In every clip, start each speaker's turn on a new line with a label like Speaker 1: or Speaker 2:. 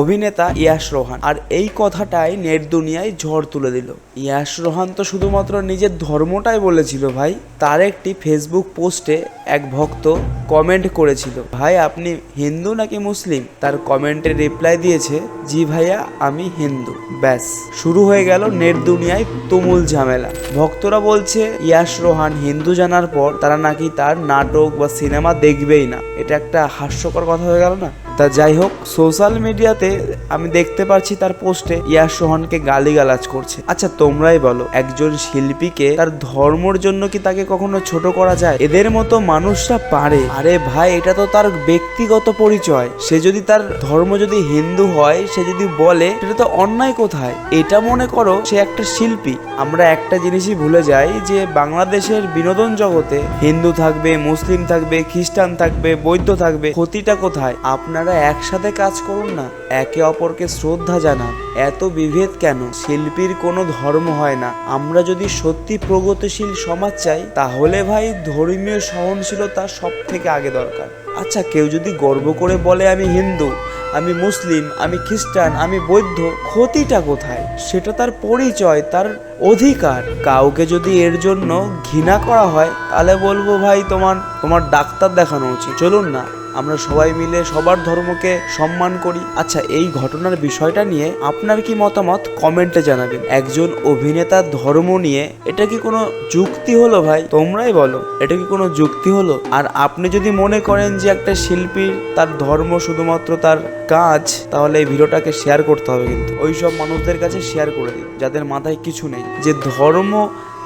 Speaker 1: অভিনেতা ইয়াশ রোহান। আর এই কথাটাই নেট দুনিয়ায় ঝড় তুলে দিল। ইয়াশ রোহান তো শুধুমাত্র নিজের ধর্মটাই বলেছিল ভাই, তার একটি ফেসবুক পোস্টে এক ভক্ত কমেন্ট করেছিল, ভাই, আপনি হিন্দু নাকি মুসলিম? তার কমেন্টে রিপ্লাই দিয়েছে, জি ভাইয়া, আমি হিন্দু। ব্যাস, শুরু হয়ে গেল নেট দুনিয়ায় তুমুল ঝামেলা। ভক্তরা বলছে, ইয়াশ রোহান হিন্দু জানার পর তারা নাকি তার নাটক বা সিনেমা দেখবেই না। এটা একটা হাস্যকর কথা হয়ে গেল না? তা যাই হোক সোশ্যাল মিডিয়াতে আমি দেখতে পাচ্ছি তার পোস্টে ইয়াশ রোহানকে গালিগালাজ করছে। আচ্ছা তোমরাই বলো, একজন শিল্পীকে তার ধর্মর জন্য কি তাকে কখনো ছোট করা যায়? এদের মতো মানুষরা পারে। আরে ভাই, এটা তো তার ব্যক্তিগত পরিচয়। সে যদি তার ধর্ম যদি হিন্দু হয়, সে যদি বলে, সেটা তো অন্যায় কোথায়? এটা মনে করো, সে একটা শিল্পী। আমরা একটা জিনিসই ভুলে যাই যে বাংলাদেশের বিনোদন জগতে হিন্দু থাকবে, মুসলিম থাকবে, খ্রিস্টান থাকবে, বৌদ্ধ থাকবে, ক্ষতিটা কোথায়? আপনারা একসাথে কাজ করুন না, একে অপরকে শ্রদ্ধা জানান। এত বিভেদ কেন? শিল্পীর কোনো ধর্ম হয় না। আমরা যদি সত্যি প্রগতিশীল সমাজ চাই, তাহলে ভাই ধর্মীয় সহনশীলতা সব থেকে আগে দরকার। আচ্ছা কেউ যদি গর্ব করে বলে, আমি হিন্দু, আমি মুসলিম, আমি খ্রিস্টান, আমি বৌদ্ধ, ক্ষতিটা কোথায়? সেটা তার পরিচয়, তার অধিকার। কাউকে যদি এর জন্য ঘৃণা করা হয়, তাহলে বলব ভাই, তোমার তোমার ডাক্তার দেখানো উচিত। চলুন না। আমরা সবাই মিলে সবার ধর্মকে সম্মান করি। আচ্ছা এই ঘটনার বিষয়টা নিয়ে আপনার কি মতামত? কমেন্টে জানাবেন। একজন অভিনেতার ধর্ম নিয়ে এটা কি কোনো যুক্তি হলো ভাই? তোমরাই বলো, এটা কি কোনো যুক্তি হলো? আর আপনি যদি মনে করেন যে একটা শিল্পীর তার ধর্ম শুধুমাত্র তার কাজ, তাহলে এই ভিডিওটাকে শেয়ার করতে হবে কিন্তু। ওই সব মানুষদের কাছে শেয়ার করে দিন, যাদের মাথায় কিছু নেই। যে ধর্ম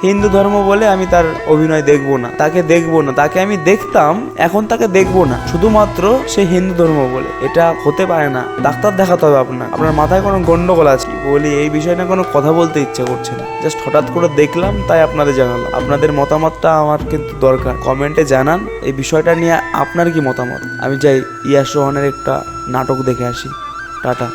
Speaker 1: হিন্দু ধর্ম বলে আমি তার অভিনয় দেখব না, তাকে দেখব না, তাকে আমি দেখতাম, এখন তাকে দেখব না। শুধুমাত্র সে হিন্দু ধর্ম বলে, এটা হতে পারে না, ডাক্তার দেখাতে হবে আপনার আপনার মাথায় কোনো গন্ডগোল আছে? বলি, এই বিষয়ে না কোনো কথা বলতে ইচ্ছে করছে না। জাস্ট হঠাৎ করে দেখলাম, তাই আপনাদের জানালাম। আপনাদের মতামতটা আমার কিন্তু দরকার। কমেন্টে জানান, এই বিষয়টা নিয়ে আপনার কি মতামত? আমি চাই ইয়াস রোহানের একটা নাটক দেখে আসি। টাটা।